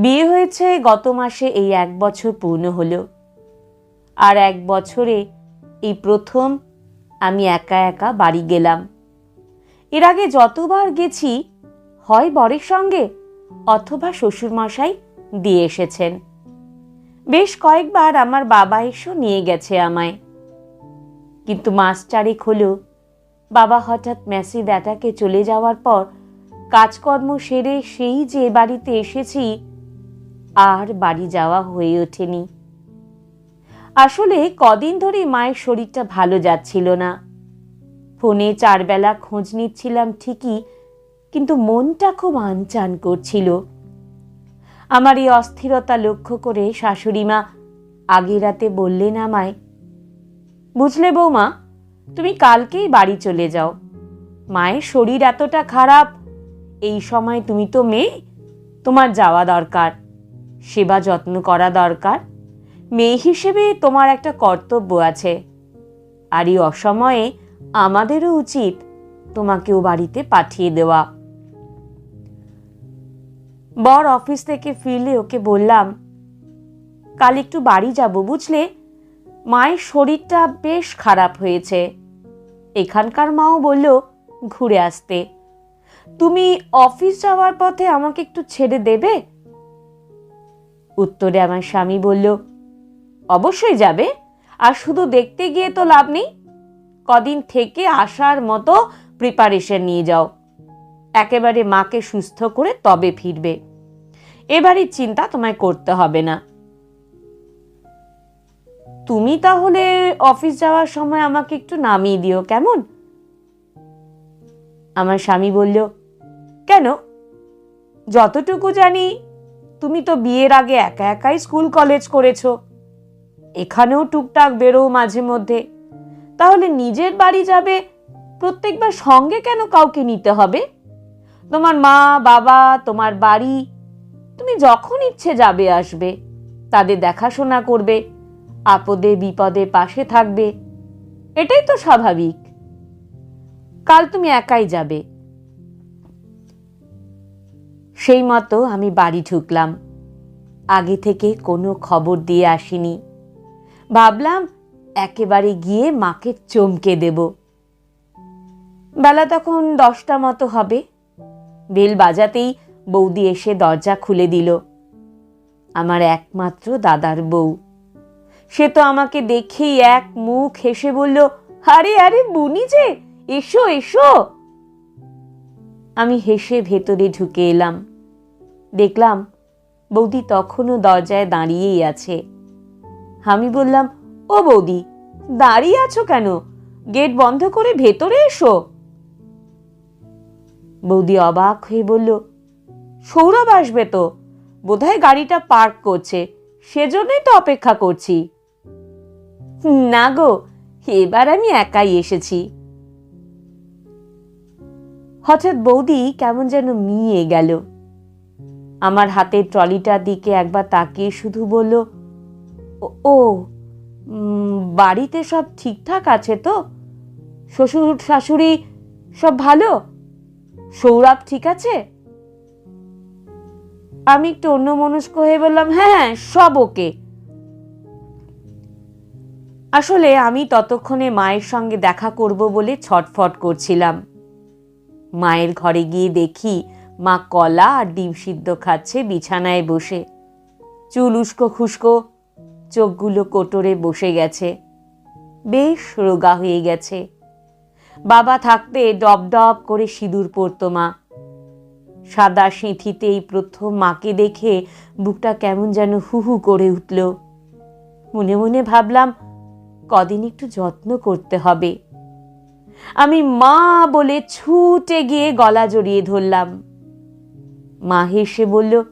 বিয়ে হয়েছে গত মাসে এই এক বছর পূর্ণ হলো। আর এক বছরে এই প্রথম আমি একা একা বাড়ি গেলাম। এর আগে যতবার গেছি, হয় বরের সঙ্গে অথবা শ্বশুরমশাই দিয়ে এসেছেন। বেশ কয়েকবার আমার বাবা এসেও নিয়ে গেছে আমায়। কিন্তু মাস চারেক হলো, বাবা হঠাৎ মেসি ব্যাটাকে চলে যাওয়ার পর কাজকর্ম সেরে সেই যে বাড়িতে এসেছি আর বাড়ি যাওয়া হয়ে ওঠেনি। আসলে কদিন ধরেই মায়ের শরীরটা ভালো যাচ্ছিল না। ফোনে চারবেলা খোঁজ নিচ্ছিলাম ঠিকই, কিন্তু মনটা খুব আনচান করছিল। আমার এই অস্থিরতা লক্ষ্য করে শাশুড়ি মা আগে রাতে বললেন আমায়, বুঝলে বৌমা, তুমি কালকেই বাড়ি চলে যাও। মায়ের শরীর এতটা খারাপ, এই সময় তুমি তো মেয়ে, তোমার যাওয়া দরকার। সেবা যত্ন করা দরকার। মেয়ে হিসেবে তোমার একটা কর্তব্য আছে। আর এই অসময়ে আমাদেরও উচিত তোমাকেও বাড়িতে পাঠিয়ে দেওয়া। বর অফিস থেকে ফিরলে ওকে বললাম, কাল একটু বাড়ি যাব, বুঝলে? মায়ের শরীরটা বেশ খারাপ হয়েছে। এখানকার মাও বলল, ঘুরে আসতে। তুমি অফিস যাওয়ার পথে আমাকে একটু ছেড়ে দেবে? উত্তরে আমার স্বামী বলল, অবশ্যই যাবে, আর শুধু দেখতে গিয়ে তো লাভ নেই। কদিন থেকে আসার মতো প্রিপারেশন নিয়ে যাও। একেবারে মাকে সুস্থ করে তবে ফিরবে। এবারই চিন্তা তোমায় করতে হবে না। তুমি তাহলে অফিস যাওয়ার সময় আমাকে একটু নামিয়ে দিও, কেমন? আমার স্বামী বলল, কেন? যতটুকু জানি তুমি তো বিয়ের আগে একা একাই স্কুল, কলেজ করেছ। এখানেও টুকটাক বেরো মাঝে মধ্যে। তাহলে নিজের বাড়ি যাবে, প্রত্যেকবার সঙ্গে কেন কাউকে নিতে হবে? তোমার মা, বাবা, তোমার বাড়ি, তুমি যখন ইচ্ছে যাবে আসবে, তাদের দেখাশোনা করবে, আপদে বিপদে পাশে থাকবে। এটাই তো স্বাভাবিক। কাল তুমি একাই যাবে। সেই মতো আমি বাড়ি ঢুকলাম। আগে থেকে কোনো খবর দিয়ে আসিনি। ভাবলাম একেবারে গিয়ে মাকে চমকে দেব। বেলা তখন দশটা মতো হবে। বেল বাজাতেই বৌদি এসে দরজা খুলে দিল। আমার একমাত্র দাদার বউ। সে তো আমাকে দেখেই এক মুখ হেসে বলল, আরে আরে বুনি যে, এসো এসো। আমি হেসে ভেতরে ঢুকে এলাম। দেখলাম, বৌদি তখনও দরজায় দাঁড়িয়েই আছে। আমি বললাম, ও বৌদি, দাঁড়িয়ে আছো কেন? গেট বন্ধ করে ভেতরে এসো। বৌদি অবাক হয়ে বলল, সৌরভ আসবে তো। বোধহয় গাড়িটা পার্ক করছে, সেজন্যই তো অপেক্ষা করছি। না গো, এবার আমি একাই এসেছি। হঠাৎ বৌদি কেমন যেন মিয়ে গেল। আমার হাতের ট্রলিটার দিকে একবার তাকিয়ে শুধু বলল, "ও- বাড়িতে সব ঠিকঠাক আছে তো? শ্বশুর, শাশুড়ি সব ভালো? সৌরভ ঠিক আছে? আমি একটু অন্যমনস্ক হয়ে বললাম হ্যাঁ হ্যাঁ সব ওকে। আসলে আমি ততক্ষণে মায়ের সঙ্গে দেখা করব বলে ছটফট করছিলাম। মায়ের ঘরে গিয়ে দেখি মা কলা আর ডিম সিদ্ধ খাচ্ছে বিছানায় বসে। চুল উস্কো খুস্কো, চোখগুলো কোটরে বসে গেছে। বেশ রোগা হয়ে গেছে। বাবা থাকতে ডব ডব করে সিঁদুর পরতো মা। সাদা সিঁথিতে এই প্রথম মাকে দেখে বুকটা কেমন যেন হু হু করে উঠল। মনে মনে ভাবলাম, কদিন একটু যত্ন করতে হবে। আমি মা বলে ছুটে গিয়ে গলা জড়িয়ে ধরলাম। মা হেসে বলল,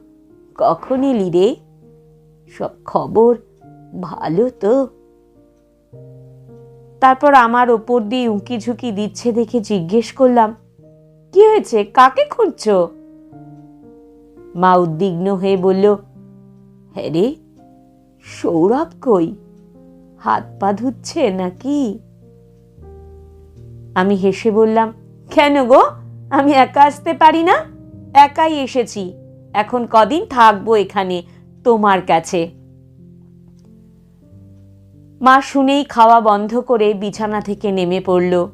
কখন এলি রে? সব খবর ভালো তো। তারপর আমার ওপর দিয়ে উঁকি ঝুঁকি দিচ্ছে দেখে জিজ্ঞেস করলাম, কি হয়েছে? কাকে খুঁজছো? মা উদ্বিগ্ন হয়ে বলল হ্যাঁ রে, সৌরভ কই? হাত পা ধুচ্ছে নাকি? আমি হেসে বললাম, কেন গো? আমি একা আসতে পারি না? একাই এসেছি। এখন কদিন থাকব এখানে তোমার কাছে। মা শুনেই খাওয়া বন্ধ করে বিছানা থেকে নেমে পড়ল।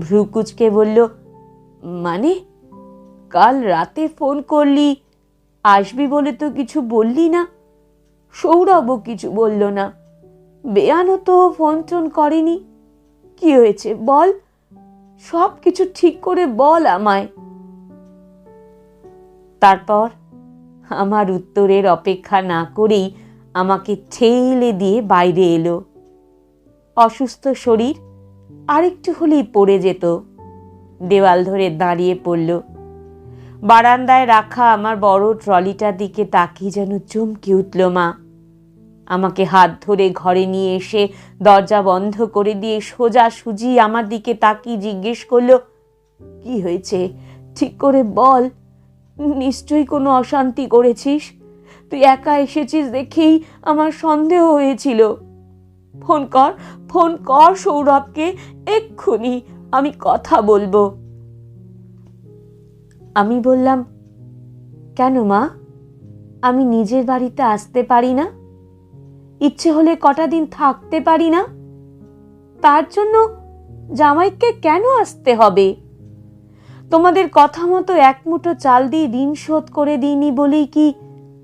ভ্রুকুচকে বলল মানে কাল রাতে ফোন করলি? আসবি বলে তো কিছু বললি না? সৌরভও কিছু বলল না। বেয়ানও তো ফোন টোন করেনি। কি হয়েছে বল? সব কিছু ঠিক করে বল আমায়। তারপর আমার উত্তরের অপেক্ষা না করেই আমাকে ঠেলে দিয়ে বাইরে এলো। অসুস্থ শরীর আরেকটু হলেই পড়ে যেত। দেওয়াল ধরে দাঁড়িয়ে পড়ল। বারান্দায় রাখা আমার বড় ট্রলিটার দিকে তাকিয়ে যেন চমকে উঠল মা। আমাকে হাত ধরে ঘরে নিয়ে এসে দরজা বন্ধ করে দিয়ে সোজা সুজি আমার দিকে তাকিয়ে জিজ্ঞেস করল, কি হয়েছে? ঠিক করে বল। নিশ্চয়ই কোনো অশান্তি করেছিস? তুই একা এসেছিস দেখেই আমার সন্দেহ হয়েছিল। ফোন কর ফোন কর সৌরভকে, এক্ষুনি আমি কথা বলব। আমি বললাম, কেন মা? আমি নিজের বাড়িতে আসতে পারি না? ইচ্ছে হলে কটা দিন থাকতে পারি না? তার জন্য জামাইকে কেন আসতে হবে? তোমাদের কথা মতো এক মুঠো চাল দিয়ে ঋণ শোধ করে দিইনি বলেই কি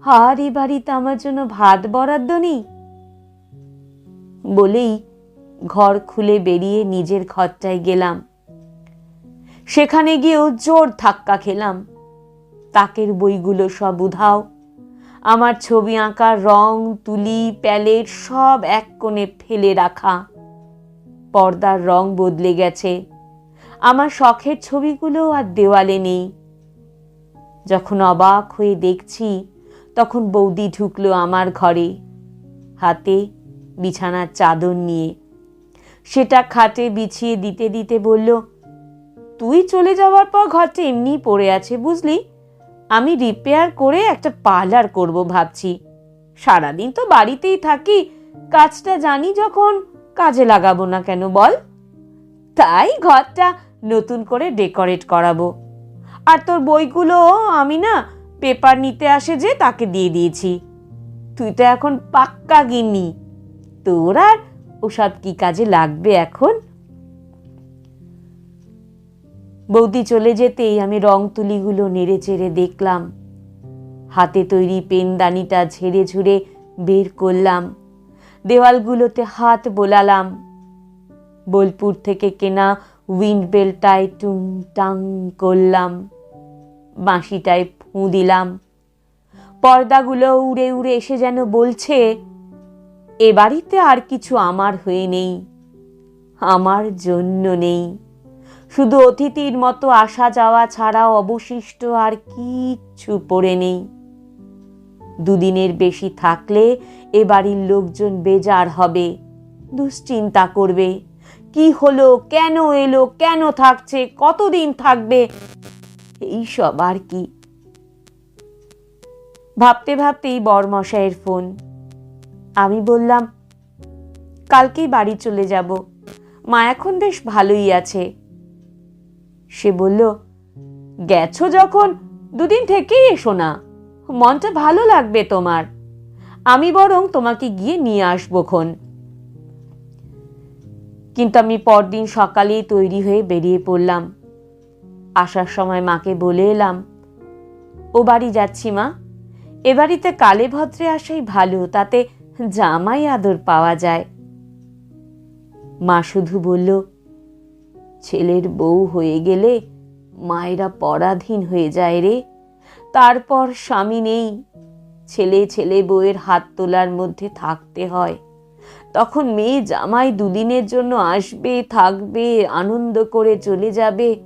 আর এ বাড়িতে আমার জন্য ভাত বরাদ্দ নেই? বলেই ঘর খুলে বেরিয়ে নিজের ঘরটায় গেলাম। সেখানে গিয়েও জোর ধাক্কা খেলাম। তাকের বইগুলো সব উধাও। আমার ছবি আঁকার রং, তুলি, প্যালেট সব এক কোণে ফেলে রাখা। পর্দার রং বদলে গেছে। আমার শখের ছবিগুলো আর দেওয়ালে নেই। যখন অবাক হয়ে দেখছি, তখন বৌদি ঢুকলো আমার ঘরে, হাতে বিছানার চাদর নিয়ে। সেটা খাটে বিছিয়ে দিতে দিতে বলল, তুই চলে যাওয়ার পর ঘরটা এমনিই পড়ে আছে, বুঝলি? আমি রিপেয়ার করে একটা পার্লার করব ভাবছি। সারাদিন তো বাড়িতেই থাকি, কাজটা জানি যখন কাজে লাগাবো না কেন বল? তাই ঘরটা নতুন করে ডেকোরেট করাবো। আর তোর বইগুলো আমি না পেপার নিতে আসে যে তাকে দিয়ে দিয়েছি। তুই তো এখন পাক্কা গিন্নি। তোর আর ওসব কি কাজে লাগবে এখন? বৌদি চলে যেতেই আমি রং তুলিগুলো নেড়ে চেড়ে দেখলাম। হাতে তৈরি পেনদানিটা ঝেড়ে ঝুড়ে বের করলাম। দেওয়ালগুলোতে হাত বোলালাম। বোলপুর থেকে কেনা উইন্ড বেলটায় টুং টাং করলাম বাঁশিটায় ফুঁ দিলাম। পর্দাগুলো উড়ে উড়ে এসে যেন বলছে, এ বাড়িতে আর কিছু আমার হয়ে নেই, আমার জন্য নেই। শুধু অতিথির মতো আসা যাওয়া ছাড়া অবশিষ্ট আর কিচ্ছু পড়ে নেই। দুদিনের বেশি থাকলে এ বাড়ির লোকজন বেজার হবে, দুশ্চিন্তা করবে। কি হলো, কেন এলো, কেন থাকছে, কতদিন থাকবে? এইসব আর কি? ভাবতে ভাবতেই বরমশাইয়ের ফোন। আমি বললাম, কালকেই বাড়ি চলে যাব। মা এখন বেশ ভালোই আছে। সে বলল, গেছো যখন, দুদিন থেকেই এসো না। মনটা ভালো লাগবে তোমার। আমি বরং তোমাকে গিয়ে নিয়ে আসব খন। কিন্তু আমি পরদিন সকালেই তৈরি হয়ে বেরিয়ে পড়লাম। আসার সময় মাকে বলে এলাম, ও বাড়ি যাচ্ছি মা। এ বাড়িতে কালে ভদ্রে আসাই ভালো, তাতে জামাই আদর পাওয়া যায়। মা শুধু বলল, ছেলের বউ হয়ে গেলে মায়েরা পরাধীন হয়ে যায় রে। তারপর স্বামী নেই। ছেলে ছেলে বউয়ের হাত তোলার মধ্যে থাকতে হয়। তখন মেয়ে জামাই দুদিনের জন্য আসবে, থাকবে, আনন্দ করে চলে যাবে।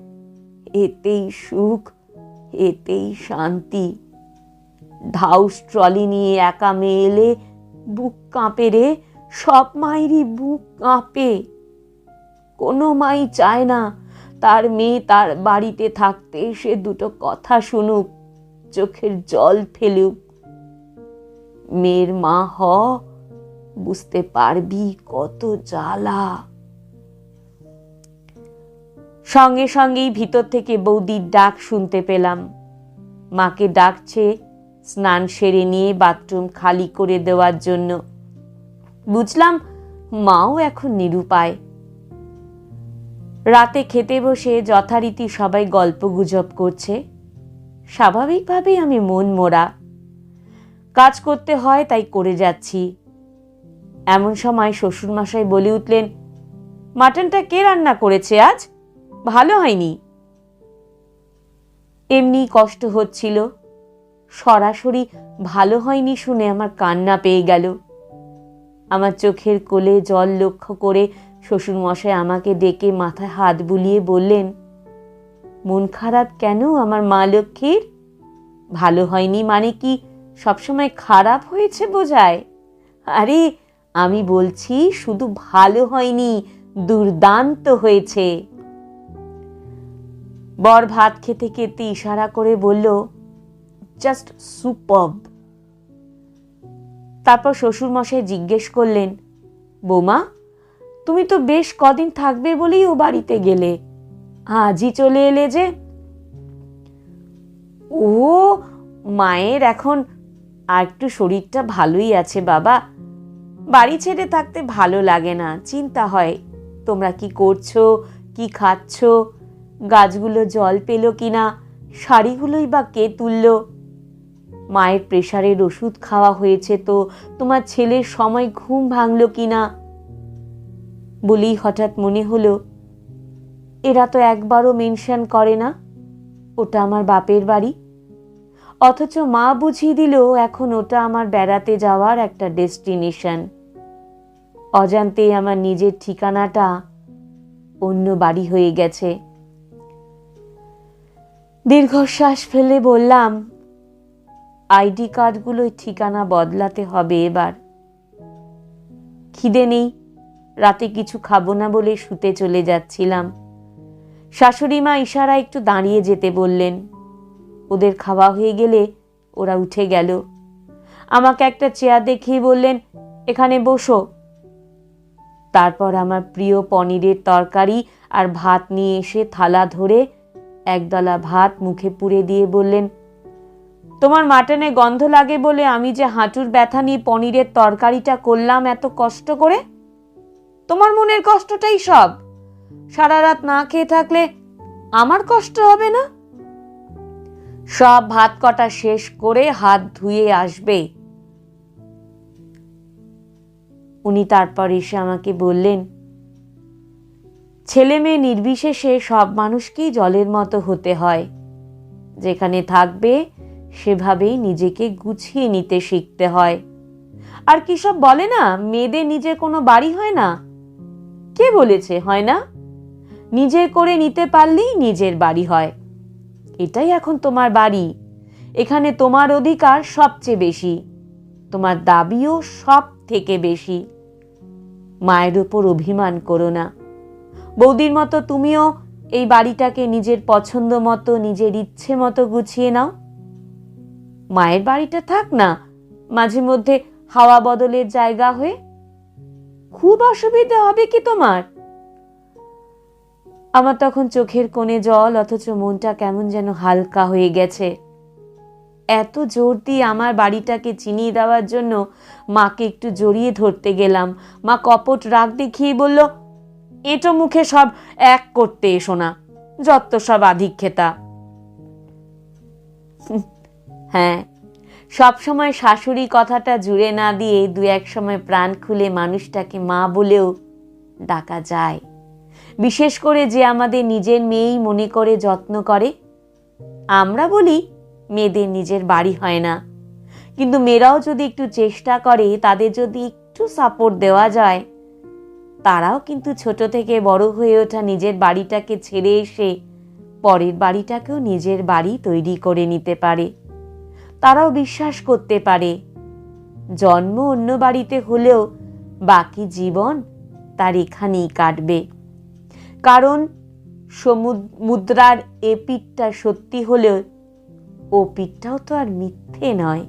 এতেই সুখ, এতেই শান্তি। ঢাউস ট্রলি নিয়ে একা মেয়ে এলে, বুক কাঁপে রে, সব মায়েরই বুক কাঁপে। কোনো মাই চায় না, তার মেয়ে তার বাড়িতে থাকতে সে দুটো কথা শুনুক, চোখের জল ফেলুক। মেয়ের মা হ বুঝতে পারবি কত জ্বালা। সঙ্গে সঙ্গেই ভিতর থেকে বৌদির ডাক শুনতে পেলাম। মাকে ডাকছে স্নান সেরে নিয়ে বাথরুম খালি করে দেওয়ার জন্য। বুঝলাম মাও এখন নিরুপায়। রাতে খেতে বসে যথারীতি সবাই গল্প গুজব করছে। স্বাভাবিকভাবেই আমি মন মোড়া কাজ করতে হয় তাই করে যাচ্ছি। এমন সময় শ্বশুরমশাই বলে উঠলেন, মাটনটা কে রান্না করেছে আজ? ভালো হয়নি। এমনি কষ্ট হচ্ছিল। সরাসরি ভালো হয়নি শুনে আমার কান্না পেয়ে গেল। আমার চোখের কোলে জল লক্ষ্য করে শ্বশুরমশাই আমাকে ডেকে মাথায় হাত বুলিয়ে বললেন, মন খারাপ কেন আমার মা লক্ষ্মীর? ভালো হয়নি মানে কি সবসময় খারাপ হয়েছে বোঝায়? আরে আমি বলছি, শুধু ভালো হয়নি, দুর্দান্ত হয়েছে। বর ভাত খেতে খেতে ইশারা করে বলল জাস্ট সুপাব তারপর শ্বশুরমশাই জিজ্ঞেস করলেন, বৌমা, তুমি তো বেশ কদিন থাকবে বলেই ও বাড়িতে গেলে। আজই চলে এলে যে? ও মায়ের এখন আর একটু শরীরটা ভালোই আছে বাবা। বাড়ি ছেড়ে থাকতে ভালো লাগে না। চিন্তা হয়, তোমরা কি করছ, কি খাচ্ছ, গাছগুলো জল পেল কি না শাড়িগুলোই বা কে তুলল? মায়ের প্রেশারের ওষুধ খাওয়া হয়েছে তো, তোমার ছেলের সময় ঘুম ভাঙল কি না বলেই হঠাৎ মনে হলো, এরা তো একবারও মেনশন করে না, ওটা আমার বাপের বাড়ি। অথচ মা বুঝিয়ে দিল, এখন ওটা আমার বেড়াতে যাওয়ার একটা ডেস্টিনেশন। অজান্তে আমার নিজের ঠিকানাটা অন্য বাড়ি হয়ে গেছে। দীর্ঘশ্বাস ফেলে বললাম, আইডি কার্ডগুলোই ঠিকানা বদলাতে হবে এবার। খিদে নেই, রাতে কিছু খাব না বলে শুতে চলে যাচ্ছিলাম। শাশুড়ি মা ইশারা একটু দাঁড়িয়ে যেতে বললেন। ওদের খাওয়া হয়ে গেলে ওরা উঠে গেল। আমাকে একটা চেয়ার দেখিয়ে বললেন, এখানে বসো। তারপর আমার প্রিয় পনিরের তরকারি আর ভাত নিয়ে এসে থালা ধরে একদলা ভাত মুখে পুড়ে দিয়ে বললেন, তোমার মাটনে গন্ধ লাগে বলে আমি যে হাঁটুর ব্যথা নিয়ে পনিরের তরকারিটা করলাম এত কষ্ট করে? তোমার মনের কষ্টটাই সব। সারা রাত না খেয়ে থাকলে আমার কষ্ট হবে না? সব ভাত কটা শেষ করে হাত ধুয়ে আসবে। উনি তারপর এসে আমাকে বললেন, ছেলে মেয়ে নির্বিশেষে সব মানুষকেই জলের মতো হতে হয়। যেখানে থাকবে সেভাবেই নিজেকে গুছিয়ে নিতে শিখতে হয়। আর কি সব বলে না, মেয়েদের নিজের কোনো বাড়ি হয় না? কে বলেছে, হয় না? নিজে করে নিতে পারলেই নিজের বাড়ি হয়। এটাই এখন তোমার বাড়ি। এখানে তোমার অধিকার সবচেয়ে বেশি। তোমার দাবিও সব থেকে বেশি। মায়ের উপর অভিমান করো না। বৌদির মতো তুমিও এই বাড়িটাকে নিজের পছন্দ মতো, নিজের ইচ্ছে মতো গুছিয়ে নাও। মায়ের বাড়িটা থাক না, মাঝে মধ্যে হাওয়া বদলের জায়গা হয়ে। খুব অসুবিধা হবে কি তোমার? আমার তখন চোখের কোণে জল, অথচ মনটা কেমন যেন হালকা হয়ে গেছে। এত জোর দিয়ে আমার বাড়িটাকে চিনিয়ে দেওয়ার জন্য মাকে একটু জড়িয়ে ধরতে গেলাম। মা কপট রাগ দেখিয়ে বলল, এটো মুখে সব এক করতে এসো না, যত সব আধিক্ষেতা হ্যাঁ সবসময় শাশুড়ি কথাটা জুড়ে না দিয়ে দু এক সময় প্রাণ খুলে মানুষটাকে মা বলেও ডাকা যায়। বিশেষ করে যে আমাদের নিজের মেয়েই মনে করে যত্ন করে, আমরা বলি মেয়েদের নিজের বাড়ি হয় না। কিন্তু মেয়েরাও যদি একটু চেষ্টা করে, তাদের যদি একটু সাপোর্ট দেওয়া যায়, তারাও কিন্তু ছোট থেকে বড় হয়ে ওঠা নিজের বাড়িটাকে ছেড়ে এসে পরের বাড়িটাকেও নিজের বাড়ি তৈরি করে নিতে পারে। তারাও বিশ্বাস করতে পারে, জন্ম অন্য বাড়িতে হলেও বাকি জীবন তার এখানেই কাটবে। কারণ সমুদ্রার এ পিঠটা সত্যি হলেও ও পিঠটাও তো আর মিথ্যে নয়।